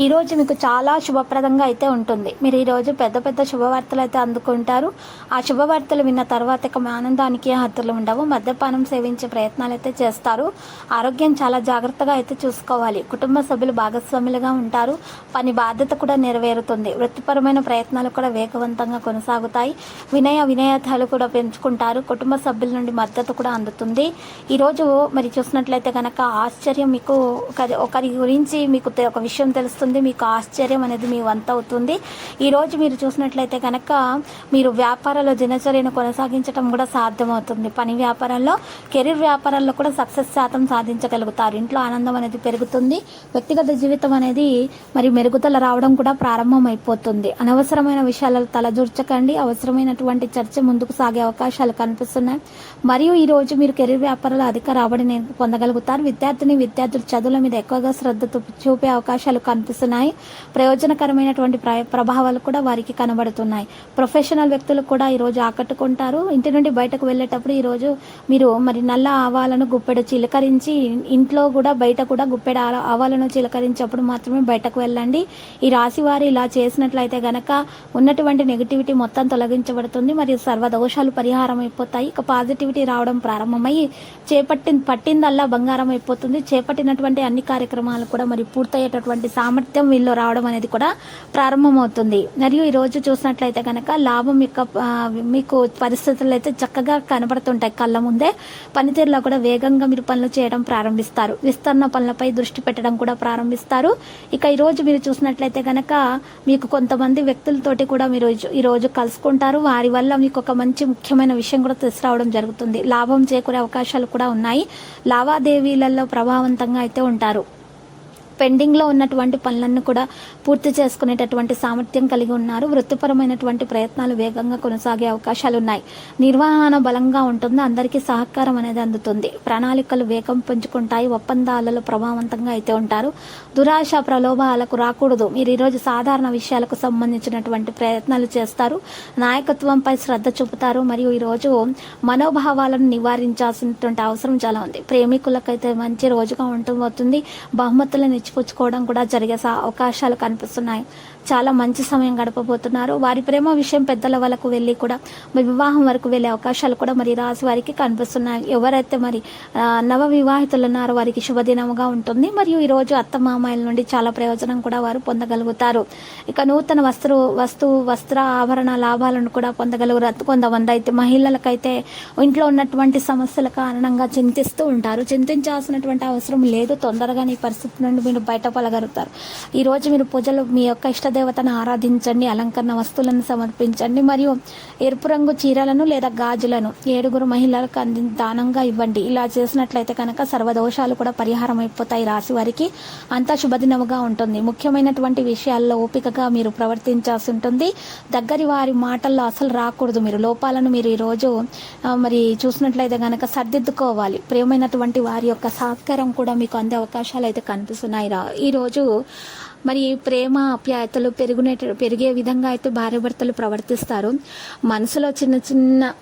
ఈరోజు మీకు చాలా శుభప్రదంగా అయితే ఉంటుంది. మీరు ఈరోజు పెద్ద పెద్ద శుభవార్తలు అయితే అందుకుంటారు. ఆ శుభవార్తలు విన్న తర్వాత ఇక మీ ఆనందానికి హద్దులు ఉండవు. మద్యపానం సేవించే ప్రయత్నాలు అయితే చేస్తారు. ఆరోగ్యం చాలా జాగ్రత్తగా అయితే చూసుకోవాలి. కుటుంబ సభ్యులు భాగస్వాములుగా ఉంటారు. పని బాధ్యత కూడా నెరవేరుతుంది. వృత్తిపరమైన ప్రయత్నాలు కూడా వేగవంతంగా కొనసాగుతాయి. వినయ వినయతాలు కూడా పెంచుకుంటారు. కుటుంబ సభ్యుల నుండి మద్దతు కూడా అందుతుంది. ఈరోజు మరి చూసినట్లయితే కనుక ఆశ్చర్యం మీకు ఒకరి ఒకరి గురించి మీకు తె- ఒక విషయం తెలుస్తుంది మీకు ఆశ్చర్యం అనేది మీ వంత అవుతుంది. ఈరోజు మీరు చూసినట్లయితే కనుక మీరు వ్యాపారాల్లో దినచర్యను కొనసాగించడం కూడా సాధ్యమవుతుంది. పని వ్యాపారంలో కెరీర్ వ్యాపారాల్లో కూడా సక్సెస్ శాతం సాధించగలుగుతారు. ఇంట్లో ఆనందం అనేది పెరుగుతుంది. వ్యక్తిగత జీవితం అనేది మరి మెరుగుదల రావడం కూడా ప్రారంభం అయిపోతుంది అనవసరమైన విషయాలలో తలదూర్చకండి. అవసరమైనటువంటి చర్చ ముందుకు సాగే అవకాశాలు కనిపిస్తున్నాయి. మరియు ఈరోజు మీరు కెరీర్ వ్యాపారంలో అధిక రాబడిని పొందగలుగుతారు. విద్యార్థిని విద్యార్థులు చదువుల మీద ఎక్కువగా శ్రద్ధ చూపే అవకాశాలు కనిపిస్తున్నాయి ప్రయోజనకరమైనటువంటి ప్ర- ప్రభావాలు కూడా వారికి కనబడుతున్నాయి. ప్రొఫెషనల్ వ్యక్తులు కూడా ఈ రోజు ఆకట్టుకుంటారు. ఇంటి నుండి బయటకు వెళ్ళేటప్పుడు ఈరోజు మీరు మరి నల్ల ఆవాలను గుప్పెడు చిలకరించి ఇంట్లో కూడా బయట కూడా గుప్పెడ ఆ- ఆవాలను చిలకరించేప్పుడు మాత్రమే బయటకు వెళ్ళండి. ఈ రాశి వారు ఇలా చేసినట్లయితే గనక ఉన్నటువంటి నెగిటివిటీ మొత్తం తొలగించబడుతుంది. మరియు సర్వ దోషాలు పరిహారం అయిపోతాయి. ఇక పాజిటివిటీ రావడం ప్రారంభమై చేపట్టి పట్టిందల్లా బంగారం అయిపోతుంది. చేపట్టినటువంటి అన్ని కార్యక్రమాలు కూడా మరి పూర్తయ్యేటటువంటి సామర్థ్యం వీళ్ళు రావడం అనేది కూడా ప్రారంభమవుతుంది. మరియు ఈరోజు చూసినట్లయితే కనుక లాభం యొక్క మీకు పరిస్థితులు అయితే చక్కగా కనబడుతుంటాయి. కళ్ళ ముందే పనితీరులో కూడా వేగంగా మీరు పనులు చేయడం ప్రారంభిస్తారు. విస్తరణ పనులపై దృష్టి పెట్టడం కూడా ప్రారంభిస్తారు. ఇక ఈరోజు మీరు చూసినట్లయితే కనుక మీకు కొంతమంది వ్యక్తులతోటి కూడా మీరు ఈరోజు కలుసుకుంటారు. వారి వల్ల మీకు ఒక మంచి ముఖ్యమైన విషయం కూడా తీసుకురావడం జరుగుతుంది. లాభం చేకూరే అవకాశాలు కూడా ఉన్నాయి. లావాదేవీలలో ప్రభావవంతంగా అయితే ఉంటారు. పెండింగ్లో ఉన్నటువంటి పనులను కూడా పూర్తి చేసుకునేటటువంటి సామర్థ్యం కలిగి ఉన్నారు. వృత్తిపరమైనటువంటి ప్రయత్నాలు వేగంగా కొనసాగే అవకాశాలు ఉన్నాయి నిర్వహణ బలంగా ఉంటుంది. అందరికీ సహకారం అనేది అందుతుంది. ప్రణాళికలు వేగం పెంచుకుంటాయి ఒప్పందాలలో ప్రభావవంతంగా అయితే ఉంటారు. దురాశ ప్రలోభాలకు రాకూడదు. మీరు ఈరోజు సాధారణ విషయాలకు సంబంధించినటువంటి ప్రయత్నాలు చేస్తారు. నాయకత్వంపై శ్రద్ధ చూపుతారు. మరియు ఈరోజు మనోభావాలను నివారించాల్సినటువంటి అవసరం చాలా ఉంది. ప్రేమికులకైతే మంచి రోజుగా ఉంటుంది. బహుమతులను ఇచ్చిపుచ్చుకోవడం కూడా జరిగే సా- అవకాశాలు కనిపిస్తున్నాయి. చాలా మంచి సమయం గడపబోతున్నారు. వారి ప్రేమ విషయం పెద్దల వరకు వెళ్ళి కూడా మరి వివాహం వరకు వెళ్ళే అవకాశాలు కూడా మరి రాశి వారికి కనిపిస్తున్నాయి. ఎవరైతే మరి నవ వివాహితులు ఉన్నారో వారికి శుభదినముగా ఉంటుంది. మరియు ఈరోజు అత్తమామాయిల నుండి చాలా ప్రయోజనం కూడా వారు పొందగలుగుతారు. ఇక నూతన వస్త్ర వస్తు వస్త్ర ఆభరణ లాభాలను కూడా పొందగలుగుతారు. కొంతమంది అయితే మహిళలకైతే ఇంట్లో ఉన్నటువంటి సమస్యల కారణంగా చింతిస్తూ ఉంటారు. చింతించాల్సినటువంటి అవసరం లేదు. తొందరగా ఈ పరిస్థితి నుండి మీరు బయటపడగలుగుతారు ఈరోజు మీరు పూజలు మీ యొక్క ఇష్టదేవతను ఆరాధించండి అలంకరణ వస్తువులను సమర్పించండి మరియు ఎరుపు రంగు చీరలను లేదా గాజులను ఏడుగురు మహిళలకు అంది దానంగా ఇవ్వండి. ఇలా చేసినట్లయితే కనుక సర్వదోషాలు కూడా పరిహారం అయిపోతాయి. రాశి వారికి అంతా శుభదినముగా ఉంటుంది. ముఖ్యమైనటువంటి విషయాల్లో ఓపికగా మీరు ప్రవర్తించాల్సి ఉంటుంది. దగ్గరి వారి మాటల్లో అసలు రాకూడదు మీరు. లోపాలను మీరు ఈరోజు మరి చూసినట్లయితే కనుక సర్దిద్దుకోవాలి. ప్రియమైనటువంటి వారి యొక్క సహకారం కూడా మీకు అందే అవకాశాలు అయితే కనిపిస్తున్నాయి. రా ఈరోజు మరి ప్రేమ ఆప్యాయతలు పెరుగునే పెరిగే విధంగా అయితే భార్యాభర్తలు ప్రవర్తిస్తారు. మనసులో చిన్న చిన్న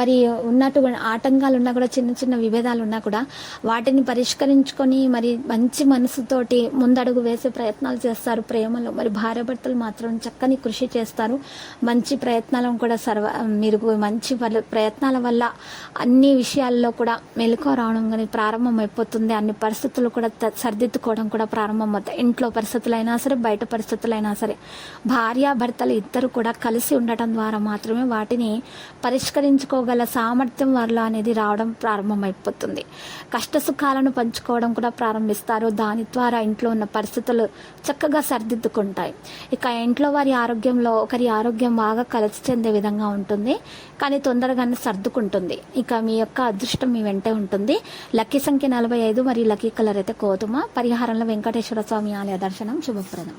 మరి ఉన్నటువంటి ఆటంకాలు ఉన్నా కూడా చిన్న చిన్న విభేదాలు ఉన్నా కూడా వాటిని పరిష్కరించుకొని మరి మంచి మనసుతోటి ముందడుగు వేసే ప్రయత్నాలు చేస్తారు. ప్రేమలో మరి భార్యాభర్తలు మాత్రం చక్కని కృషి చేస్తారు. మంచి ప్రయత్నాలను కూడా సర్వ మీరు మంచి ప్రయత్నాల వల్ల అన్ని విషయాల్లో కూడా మెలకు రావడం కానీ ప్రారంభం అయిపోతుంది. అన్ని పరిస్థితులు కూడా సర్దిద్దుకోవడం కూడా ప్రారంభం అవుతాయి. ఇంట్లో పరిస్థితులైనా సరే బయట పరిస్థితులైనా సరే భార్య భర్తలు ఇద్దరు కూడా కలిసి ఉండటం ద్వారా మాత్రమే వాటిని పంచుకోగల సామర్థ్యం వారిలో అనేది రావడం ప్రారంభమైపోతుంది. కష్ట సుఖాలను పంచుకోవడం కూడా ప్రారంభిస్తారు. దాని ద్వారా ఇంట్లో ఉన్న పరిస్థితులు చక్కగా సరిదిద్దుకుంటాయి. ఇక ఇంట్లో వారి ఆరోగ్యంలో ఒకరి ఆరోగ్యం బాగా కలిసి చెందే విధంగా ఉంటుంది. కానీ తొందరగానే సర్దుకుంటుంది. ఇక మీ యొక్క అదృష్టం మీ వెంటే ఉంటుంది. లక్కీ సంఖ్య నలభై ఐదు మరియు లక్కీ కలర్ అయితే కోతుమ. పరిహారంలో వెంకటేశ్వర స్వామి ఆలయ దర్శనం శుభప్రదం.